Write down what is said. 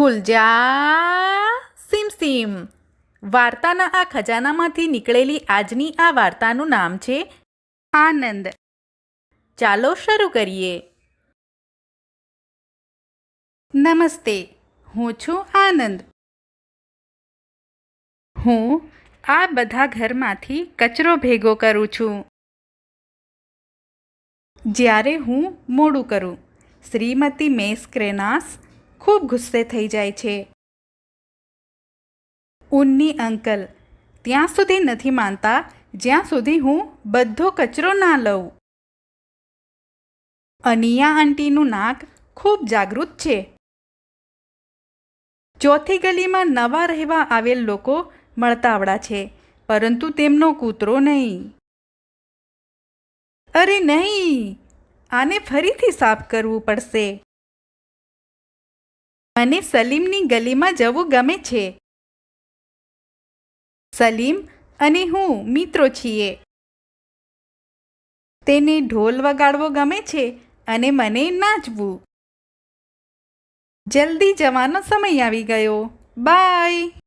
ખુલ જા સીમ. વાર્તાના આ ખજાનામાંથી નીકળેલી આજની આ વાર્તાનું નામ છે આનંદ. ચાલો શરૂ કરીએ. નમસ્તે, હું છું આનંદ. હું આ બધા ઘરમાંથી કચરો ભેગો કરું છું. જ્યારે હું મોડું કરું, શ્રીમતી મેસ્ક્રેનાસ ખૂબ ગુસ્સે થઈ જાય છે. ઉન્ની અંકલ, ત્યાં સુધી નથી માનતા, જ્યાં સુધી હું બધો કચરો ના લઉં. અનિયા આંટીનું નાક ખૂબ જાગૃત છે. ચોથી ગલીમાં નવા રહેવા આવેલ લોકો મળતાવડા છે, પરંતુ તેમનો કૂતરો નહીં. અરે નહીં! આને ફરીથી સાફ કરવું પડશે. મને સલીમની ગલીમાં જવું ગમે છે. સલીમ અને હું મિત્રો છીએ. તેને ઢોલ વગાડવો ગમે છે અને મને નાચવું. જલ્દી જવાનો સમય આવી ગયો. બાય.